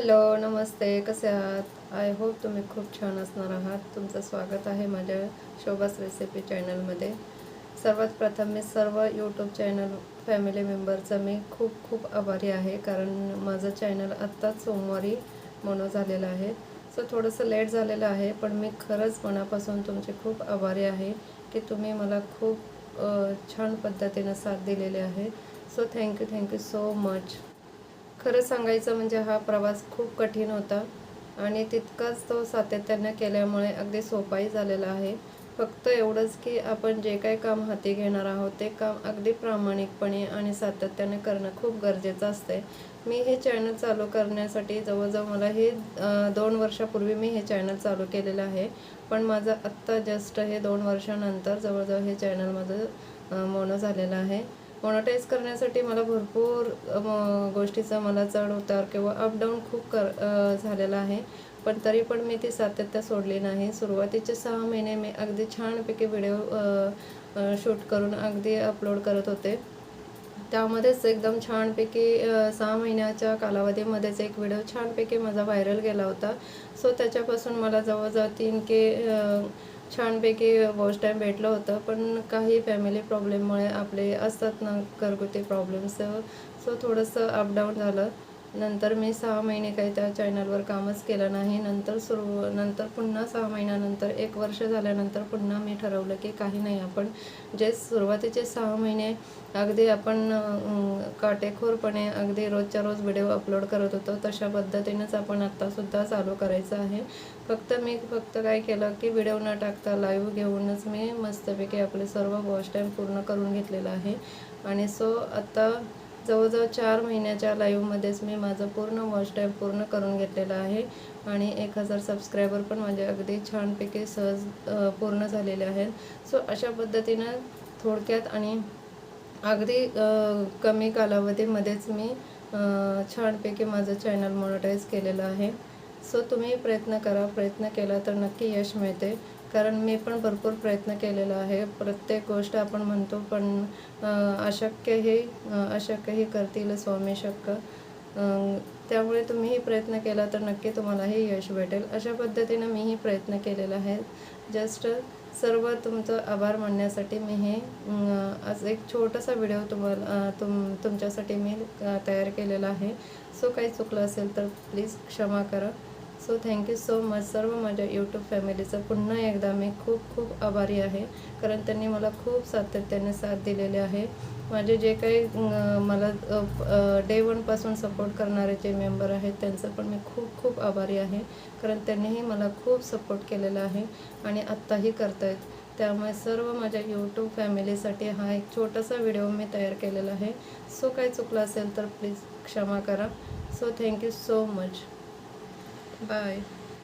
Hello नमस्ते कसे आहात? I hope तुम्ही खूप छान असणार आहात. तुमचं स्वागत आहे माझ्या शोभास रेसिपी चॅनलमध्ये सर्वात प्रथम मी सर्व यूट्यूब चॅनल फॅमिली मेंबरचं मी खूप खूप आभारी आहे कारण माझं चॅनल आत्ताच सोमवारी मोनो झालेलं आहे. सो थोडंसं लेट झालेलं आहे पण मी खरंच मनापासून तुमचे खूप आभारी आहे की तुम्ही मला खूप छान पद्धतीनं साथ दिलेली आहे. So thank you thank you so much खरं सांगायचं म्हणजे हा प्रवास खूप कठीण होता आणि तितकाच तो सातत्यानं केल्यामुळे अगदी सोपाही झालेला आहे. फक्त एवढंच की आपण जे काही काम हाती घेणार आहोत ते काम अगदी प्रामाणिकपणे आणि सातत्याने करणं खूप गरजेचं असते मी हे चॅनल चालू करण्यासाठी जवळजवळ मला हे दोन वर्षापूर्वी मी हे चॅनल चालू केलेलं आहे. पण माझं आत्ता जस्ट हे दोन वर्षानंतर जवळजवळ हे चॅनल माझं मोनं झालेलं आहे. मोनोटाईज करण्यासाठी मला भरपूर गोष्टीचा मला चढ उतार किंवा अपडाऊन खूप कर झालेला आहे. पण तरी पण मी ती सातत्य सोडली नाही. सुरुवातीचे सहा महिने मी अगदी छानपैकी व्हिडिओ शूट करून अगदी अपलोड करत होते. त्यामध्येच एकदम छानपैकी सहा महिन्याच्या कालावधीमध्येच एक व्हिडिओ छानपैकी माझा व्हायरल गेला होता. सो त्याच्यापासून मला जवळजवळ तीन के छानपैकी वॉच टाईम भेटलं होतं पण काही फॅमिली प्रॉब्लेममुळे आपले असतात ना घरगुती प्रॉब्लेम्स सो थोडंसं अपडाऊन झालं. नंतर मी सहा महिने काही त्या चॅनलवर कामच केलं नाही. नंतर सुरू नंतर पुन्हा सहा महिन्यानंतर एक वर्ष झाल्यानंतर पुन्हा मी ठरवलं की काही नाही आपण जे सुरुवातीचे सहा महिने अगदी आपण काटेखोरपणे अगदी रोजच्या रोज व्हिडिओ अपलोड करत होतो तशा पद्धतीनेच आपण आत्तासुद्धा चालू करायचं आहे. फक्त मी फक्त काय केलं की व्हिडिओ न टाकता लाईव्ह घेऊनच मी मस्तपैकी आपले सर्व वॉच टाईम पूर्ण करून घेतलेलं आहे. आणि सो आत्ता जवळजवळ चार महिन्याच्या लाईव्हमध्येच मी माझं पूर्ण वॉच टाईम पूर्ण करून घेतलेलं आहे. आणि एक हजार सबस्क्रायबर पण माझे अगदी छानपैकी सहज पूर्ण झालेले आहेत. सो अशा पद्धतीनं थोडक्यात आणि अगदी कमी कालावधीमध्येच मी छानपैकी माझं चॅनल मॉनिटाईज केलेलं आहे. सो तुम्ही प्रयत्न करा. प्रयत्न केला तर नक्की यश मिळते. कारण मी पण भरपूर प्रयत्न केलेला आहे. प्रत्येक गोष्ट आपण म्हणतो पण अशक्य हे अशक्यही करतील स्वामी शक्य. त्यामुळे तुम्हीही प्रयत्न केला तर नक्की तुम्हालाही यश भेटेल. अशा पद्धतीनं मीही प्रयत्न केलेला आहे. जस्ट सर्व तुमचं आभार मानण्यासाठी मी हे असं आज एक छोटासा व्हिडिओ तुम्हाला तुम तुमच्यासाठी मी तयार केलेला आहे. सो काही चुकलं असेल तर प्लीज क्षमा करा. सो थँक्यू सो मच सर्व माझ्या यूट्यूब फॅमिलीचं पुन्हा एकदा मी खूप खूप आभारी आहे. कारण त्यांनी मला खूप सातत्याने साथ दिलेले आहे. माझे जे काही मला डे वनपासून सपोर्ट करणारे जे मेंबर आहेत त्यांचं पण मी खूप खूप आभारी आहे. कारण त्यांनीही मला खूप सपोर्ट केलेला आहे आणि आत्ताही करतायत. त्यामुळे सर्व माझ्या यूट्यूब फॅमिलीसाठी हा एक छोटासा व्हिडिओ मी तयार केलेला आहे. सो काही चुकलं असेल तर प्लीज क्षमा करा. So thank you so much Bye.